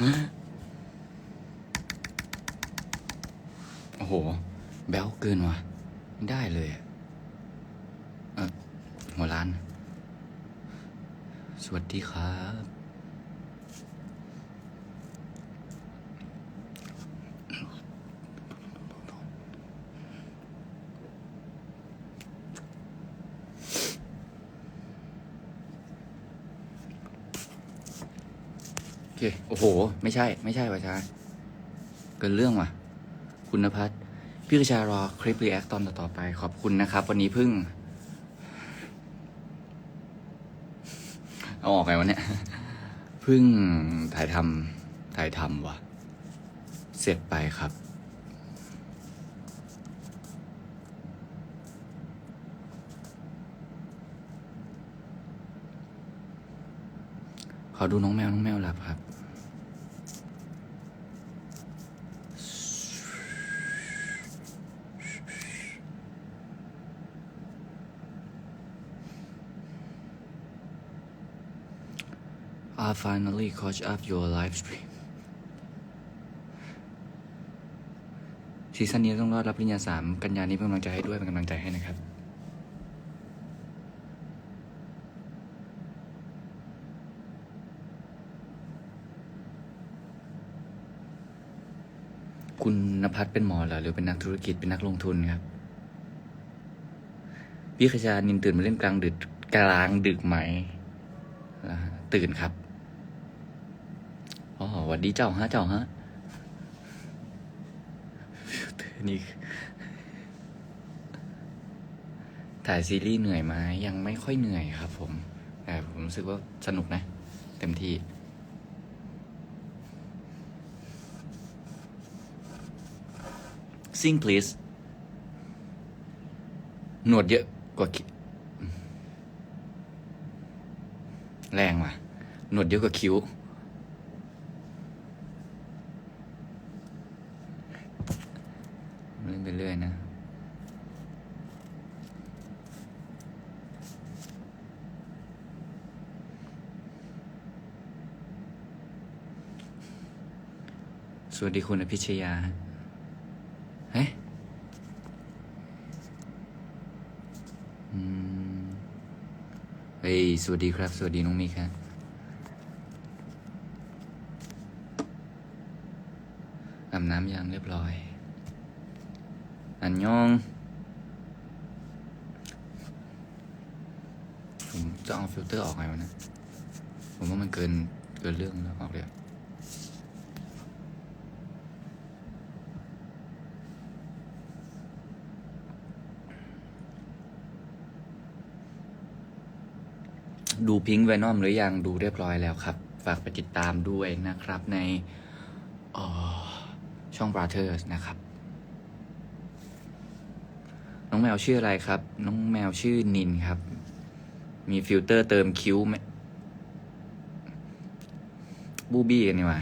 โอ้โห แบลเกินว่ะ ไม่ได้เลยอะเออหัวร้าน สวัสดีครับ เค โอ้โห ไม่ใช่ ไม่ใช่ว่ะชาเกินเรื่องว่ะ คุณนภัสพี่กระชารอคลิปรีแอคตอนต่อไป ขอบคุณนะครับ วันนี้เพิ่ง เอาออกไงวะเนี่ยเพิ่งถ่ายทำถ่ายทำว่ะ เสร็จไปครับขอดูน้องแมว น้องแมวหลับครับ I finally caught up your live stream ซีซั่นนี้ต้องรอดรับปริญญาสามกันยานี้เป็นกำลังใจให้ด้วยเป็นกำลังใจให้นะครับ คุณนภัสเป็นหมอเหรอหรือเป็นนักธุรกิจเป็นนักลงทุนครับ พี่ขจานินตื่นมาเล่นกลางดึกกลางดึกไหม ตื่นครับ อ๋อหวัดดีเจ้าฮะเจ้าฮะนี่ถ่ายซีรีส์เหนื่อยไหมยังไม่ค่อยเหนื่อยครับผม แต่ผมรู้สึกว่าสนุกนะ เต็มที่ sing please หนวดเยอะกว่าคิแรงว่ะ หนวดเยอะกว่าคิ้ว เล่นไปเรื่อยนะ ส วัสดีคุณอภิชยาเฮ้ยอืมเฮ้ย สวัสดีครับ สวัสดีน้องมิกครับอาบน้ำยังเรียบร้อย อันยอง ผมจะเอาฟิลเตอร์ออกไงวะนะ ผมว่ามันเกิน เกินเรื่องแล้วออกเลย ดูพิงค์ไวนอมหรือยังดูเรียบร้อยแล้วครับ ฝากไปติดตามด้วยนะครับในออช่อง Brothers นะครับ น้องแมวชื่ออะไรครับ น้องแมวชื่อนินครับ มีฟิลเตอร์เติมคิ้วไหมบูบี้กันนี่ว่า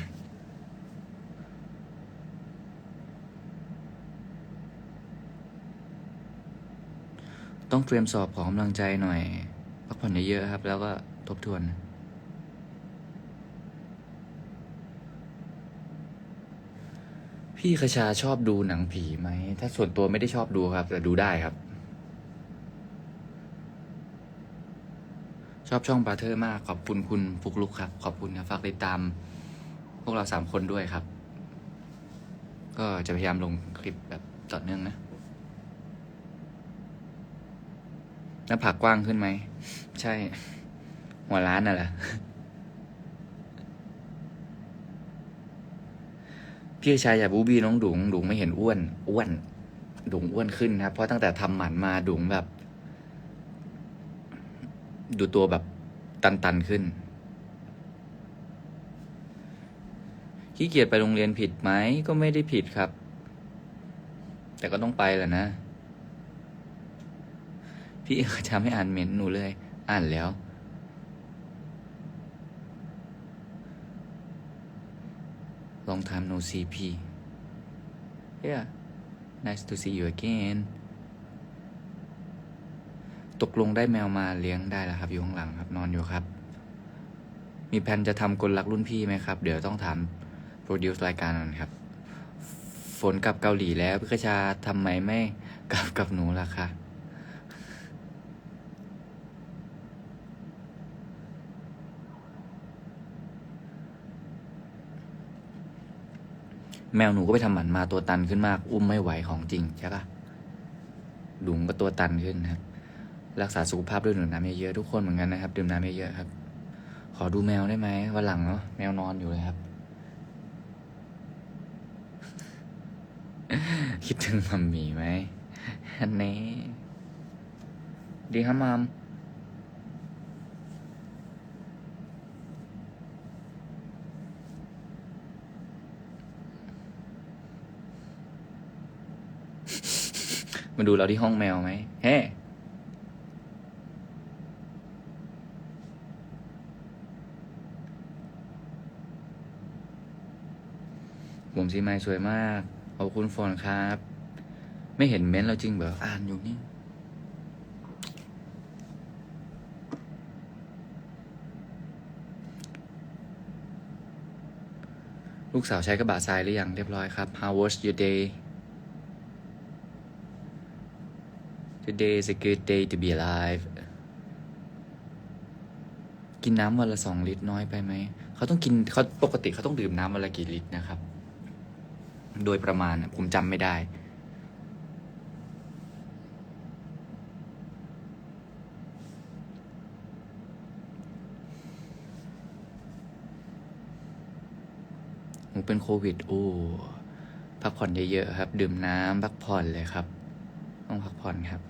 ต้องเตรียมสอบขอกำลังใจหน่อย พักผ่อนเยอะๆครับ แล้วก็ทบทวนพี่คชาชอบดูหนังผีไหม ถ้าส่วนตัวไม่ได้ชอบดูครับ แต่ดูได้ครับ ชอบช่องบาเทอร์มาก ขอบคุณคุณฟุกลุกครับ ขอบคุณครับฝากติดตาม พวกเราสามคนด้วยครับ ก็จะพยายามลงคลิปแบบต่อเนื่องนะ หน้าผากกว้างขึ้นไหม ใช่ หัวล้านน่ะเหรอพี่ชายอย่าบูบี้น้องดุงดุงไม่เห็นอ้วน อ้วน ดุงอ้วนขึ้นครับ เพราะตั้งแต่ทำหมันมาดุงแบบ ดูตัวแบบตันๆขึ้นขี้เกียจไปโรงเรียนผิดไหมก็ไม่ได้ผิดครับ แต่ก็ต้องไปแหละนะ พี่เขาจะไม่อ่านเมนหนูเลย อ่านแล้ว long time no see P yeah nice to see you again ตกลงได้แมวมาเลี้ยงได้แล้วครับ อยู่ข้างหลังครับนอนอยู่ครับ มีแผนจะทำกลลักรุ่นพี่ไหมครับ เดี๋ยวต้องถามโปรดิวซ์รายการนั้นครับ ฝนกลับเกาหลีแล้วพี่กระชาทำไมไม่กลับกับหนูล่ะคะ แมวหนูก็ไปทำหมันมาตัวตันขึ้นมาก อุ้มไม่ไหวของจริงใช่ปะดุงก็ตัวตันขึ้นนะครับ รักษาสุขภาพด้วยดื่มน้ำเยอะๆทุกคนเหมือนกันนะครับดื่มน้ำเยอะๆครับ ขอดูแมวได้ไหมวันหลังเนาะแมวนอนอยู่เลยครับ คิดถึงมัมมี่ไหมอันนี้ดีครับมัม มาดูเราที่ห้องแมวไหมเฮ้ผมสีไม้สวยมากขอบคุณฟอนครับ ไม่เห็นเม้นเราจริงเหรออ่านอยู่นี่ลูกสาวใช้กระบะทรายหรือยังเรียบร้อยครับ How was your day Today is a good day to be alive กินน้ำวันละสองลิตรน้อยไปไหม เขาต้องกินเขาปกติเขาต้องดื่มน้ำวันละกี่ลิตรนะครับ โดยประมาณผมจำไม่ได้ ผมเป็นโควิด โอ้ พักผ่อนเยอะๆครับ ดื่มน้ำพักผ่อนเลยครับ ต้องพักผ่อนครับ